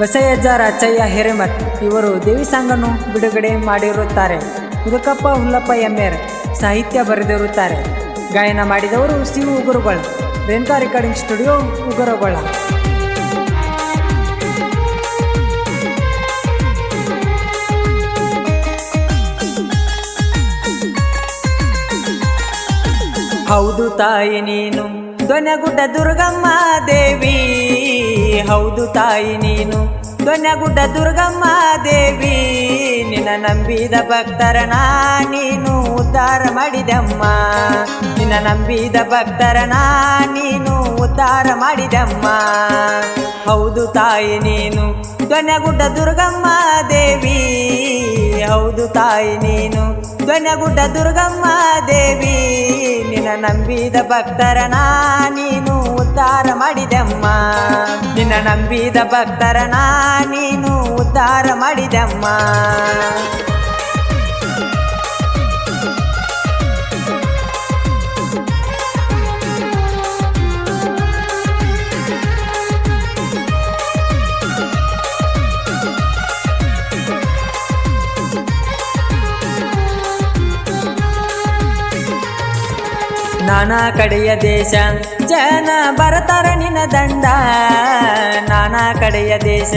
ಬಸಯ್ಯಜ್ಜ ರಾಚಯ್ಯ ಹಿರೇಮಠ್. ಇವರು ದೇವಿ ಸಾಂಗನ್ನು ಬಿಡುಗಡೆ ಮಾಡಿರುತ್ತಾರೆ. ಮುದುಕಪ್ಪ ಹುಲ್ಲಪ್ಪ ಎಮ್ಮೇರ್ ಸಾಹಿತ್ಯ ಬರೆದಿರುತ್ತಾರೆ. ಗಾಯನ ಮಾಡಿದವರು ಸಿ ಉಗುರುಗೊಳ. ರೇಣುಕಾ ರೆಕಾರ್ಡಿಂಗ್ ಸ್ಟುಡಿಯೋ ಉಗುರುಗೊಳ. ಹೌದು ತಾಯಿ ನೀನು. ದೊನೆಗುಡ್ಡ ದುರ್ಗಮ್ಮ ದೇವಿ. ಹೌದು ತಾಯಿ ನೀನು. ದೊನಗುಡ್ಡ ದುರ್ಗಮ್ಮ ದೇವಿ. ನಿನ್ನ ನಂಬಿದ ಭಕ್ತರನ ನೀನು. ಉದ್ಧಾರ ಮಾಡಿದಮ್ಮ. ನಿನ್ನ ನಂಬಿದ ಭಕ್ತರನ ನೀನು. ಉದ್ಧಾರ ಮಾಡಿದಮ್ಮ. ಹೌದು ತಾಯಿ ನೀನು. ದೊನಗುಡ್ಡ ದುರ್ಗಮ್ಮ ದೇವಿ. ಹೌದು ತಾಯಿ ನೀನು. ದೊನೆಗುಡ್ಡ ದುರ್ಗಮ್ಮ ದೇವಿ, ನಿನ್ನ ನಂಬಿದ ಭಕ್ತರನ ನೀನು ಉದ್ಧಾರ ಮಾಡಿದಮ್ಮ. ನಿನ್ನ ನಂಬಿದ ಭಕ್ತರನ ನೀನು ಉದ್ಧಾರ ಮಾಡಿದಮ್ಮ. ನಾನಾ ಕಡೆಯ ದೇಶ, ಜನ ಬರತಾರ ನಿನ್ನ ದಂಡ. ನಾನಾ ಕಡೆಯ ದೇಶ,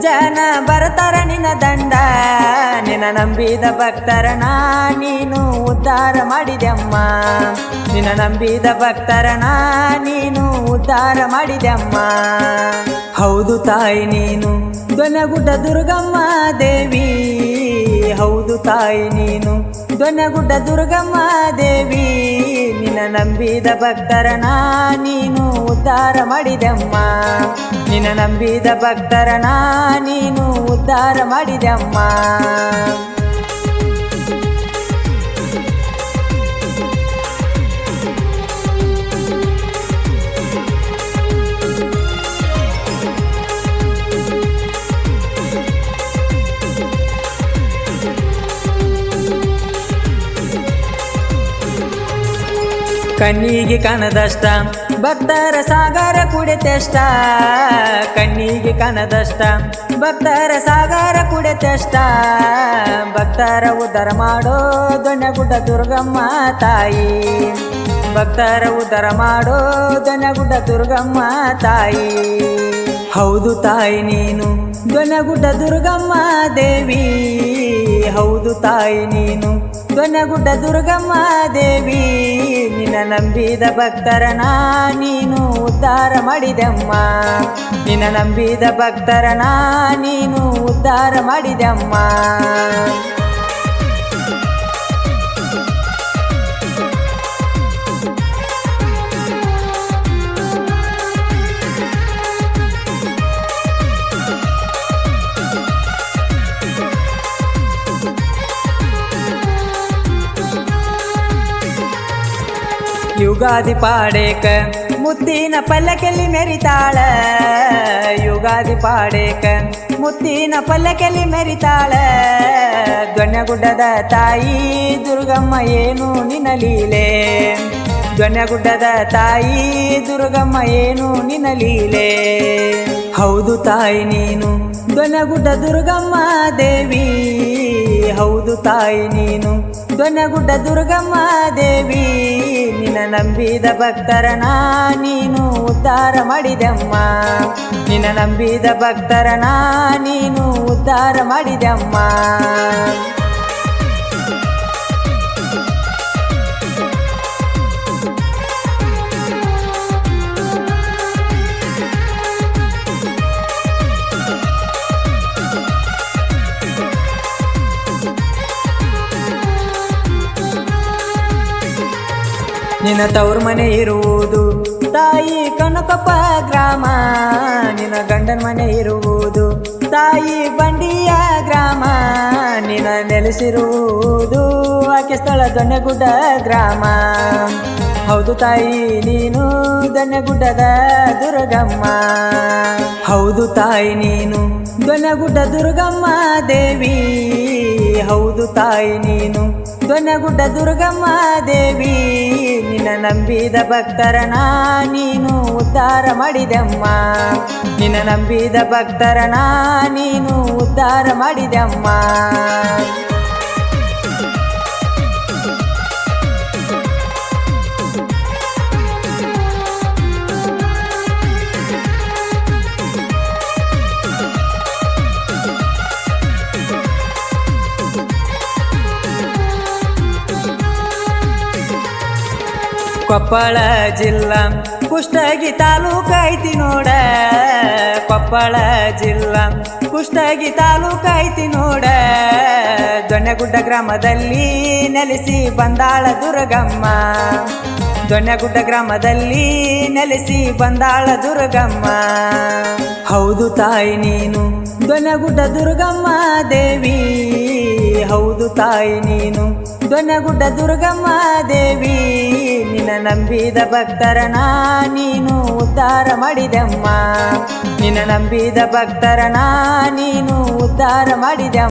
ಜನ ಬರತಾರ ನಿನ್ನ ದಂಡ. ನಿನ್ನ ನಂಬಿದ ಭಕ್ತರನ ನೀನು ಉದ್ಧಾರ ಮಾಡಿದೆಮ್ಮ ನಿನ್ನ ನಂಬಿದ ಭಕ್ತರನ ನೀನು ಉದ್ಧಾರ ಮಾಡಿದೆಮ್ಮ ಹೌದು ತಾಯಿ ನೀನು ದೊನಗುಡ್ಡ ದುರ್ಗಮ್ಮ ದೇವಿ. ಹೌದು ತಾಯಿ ನೀನು ದೊನೆಗುಡ್ಡ ದುರ್ಗಮ್ಮ ದೇವಿ, ನಿನ್ನ ನಂಬಿದ ಭಕ್ತರನ ನೀನು ಉದ್ಧಾರ ಮಾಡಿದಮ್ಮ. ನಿನ್ನ ನಂಬಿದ ಭಕ್ತರನ ನೀನು ಉದ್ಧಾರ ಮಾಡಿದೆಮ್ಮ. ಕಣ್ಣಿಗೆ ಕಾಣದಷ್ಟ. ಭಕ್ತರ ಸಾಗರ ಕುಡಿತೆಷ್ಟ. ಕಣ್ಣಿಗೆ ಕಾಣದಷ್ಟ. ಭಕ್ತರ ಸಾಗರ ಕುಡಿತೆಷ್ಟ. ಭಕ್ತರ ಉದರ ಮಾಡೋ ದೊಣ್ಣಗುಡ್ಡ ದುರ್ಗಮ್ಮ ತಾಯಿ. ಭಕ್ತರ ಉದರ ಮಾಡೋ ದೊಣ್ಣಗುಡ್ಡ ದುರ್ಗಮ್ಮ ತಾಯಿ. ಹೌದು ತಾಯಿ ನೀನು, ದೊಣ್ಣಗುಡ್ಡ ದುರ್ಗಮ್ಮ ದೇವಿ. ಹೌದು ತಾಯಿ ನೀನು ದೊಣ್ಣಗುಡ್ಡ ದುರ್ಗಮ್ಮ ದೇವಿ, ನಿನ್ನ ನಂಬಿದ ಭಕ್ತರನ ನೀನು ಉದ್ಧಾರ ಮಾಡಿದೆಮ್ಮ. ನಿನ್ನ ನಂಬಿದ ಭಕ್ತರನ ನೀನು ಉದ್ಧಾರ ಮಾಡಿದೆಮ್ಮ. ಯುಗಾದಿ ಪಾಡೇಕ ಮುತ್ತಿನ ಪಲ್ಲಕಲ್ಲಿ ಮೆರಿತಾಳ. ಯುಗಾದಿ ಪಾಡೇಕ ಮುತ್ತಿನ ಪಲ್ಲಕಲ್ಲಿ ಮೆರಿತಾಳ. ದೊಣ್ಣಗುಡ್ಡದ ತಾಯಿ, ದುರ್ಗಮ್ಮ ಏನು ನಿನ್ನ ಲೀಲೆ? ದೊಣ್ಣಗುಡ್ಡದ ತಾಯಿ, ದುರ್ಗಮ್ಮ ಏನು ನಿನ್ನ ಲೀಲೆ? ಹೌದು ತಾಯಿ ನೀನು ದೊಣ್ಣಗುಡ್ಡ ದುರ್ಗಮ್ಮ ದೇವಿ. ಹೌದು ತಾಯಿ ನೀನು. ದೊನಗುಡ್ಡ ದುರ್ಗಮ್ಮ ದೇವಿ, ನಿನ್ನ ನಂಬಿದ ಭಕ್ತರನ ನೀನು ಉದ್ಧಾರ ಮಾಡಿದೆಮ್ಮ. ನಿನ್ನ ನಂಬಿದ ಭಕ್ತರನ ನೀನು ಉದ್ಧಾರ ಮಾಡಿದೆಮ್ಮ. ನಿನ್ನ ತವ್ರ ಮನೆ ಇರುವುದು. ತಾಯಿ ಕನಕಪ್ಪ ಗ್ರಾಮ, ನಿನ್ನ ಗಂಡನ ಮನೆ ಇರುವುದು. ತಾಯಿ ಬಂಡಿಯ ಗ್ರಾಮ, ನಿನ್ನ ನೆಲೆಸಿರುವುದು. ಆಕೆ ಸ್ಥಳ ದೊಣ್ಣೆಗುಡ್ಡ ಗ್ರಾಮ. ಹೌದು ತಾಯಿ, ನೀನು ದೊಣ್ಣೆಗುಡ್ಡದ ದುರ್ಗಮ್ಮ. ಹೌದು ತಾಯಿ, ನೀನು ದೊಣ್ಣೆಗುಡ್ಡ ದುರ್ಗಮ್ಮ ದೇವಿ. ಹೌದು ತಾಯಿ, ನೀನು ದೊಣ್ಣಗುಡ್ಡ ದುರ್ಗಮ್ಮ ದೇವಿ, ನಿನ್ನ ನಂಬಿದ ಭಕ್ತರನ ನೀನು ಉದ್ಧಾರ ಮಾಡಿದೆಮ್ಮ. ನಿನ್ನ ನಂಬಿದ ಭಕ್ತರನ ನೀನು ಉದ್ಧಾರ ಮಾಡಿದೆಮ್ಮ. ಕೊಪ್ಪಳ ಜಿಲ್ಲಾ. ಕುಷ್ಟಗಿ ತಾಲೂಕ ಐತಿ ನೋಡ. ಕೊಪ್ಪಳ ಜಿಲ್ಲಾ. ಕುಷ್ಟಗಿ ತಾಲೂಕ ಐತಿ ನೋಡ. ದೊಣ್ಣೆಗುಡ್ಡ ಗ್ರಾಮದಲ್ಲಿ ನೆಲೆಸಿ ಬಂದಾಳ ದುರ್ಗಮ್ಮ. ದೊಣ್ಣೆಗುಡ್ಡ ಗ್ರಾಮದಲ್ಲಿ ನೆಲೆಸಿ ಬಂದಾಳ ದುರ್ಗಮ್ಮ. ಹೌದು ತಾಯಿ ನೀನು ದೊಣ್ಣೆಗುಡ್ಡ ದುರ್ಗಮ್ಮ ದೇವಿ. ಹೌದು ತಾಯಿ ನೀನು ದೊಣ್ಣೆಗುಡ್ಡ ದುರ್ಗಮ್ಮ ದೇವಿ, ನಿನ್ನ ನಂಬಿದ ಭಕ್ತರನ ನೀನು ಉದ್ಧಾರ ಮಾಡಿದೆಮ್ಮ. ನಿನ್ನ ನಂಬಿದ ಭಕ್ತರನ ನೀನು ಉದ್ಧಾರ ಮಾಡಿದೆಮ್ಮ.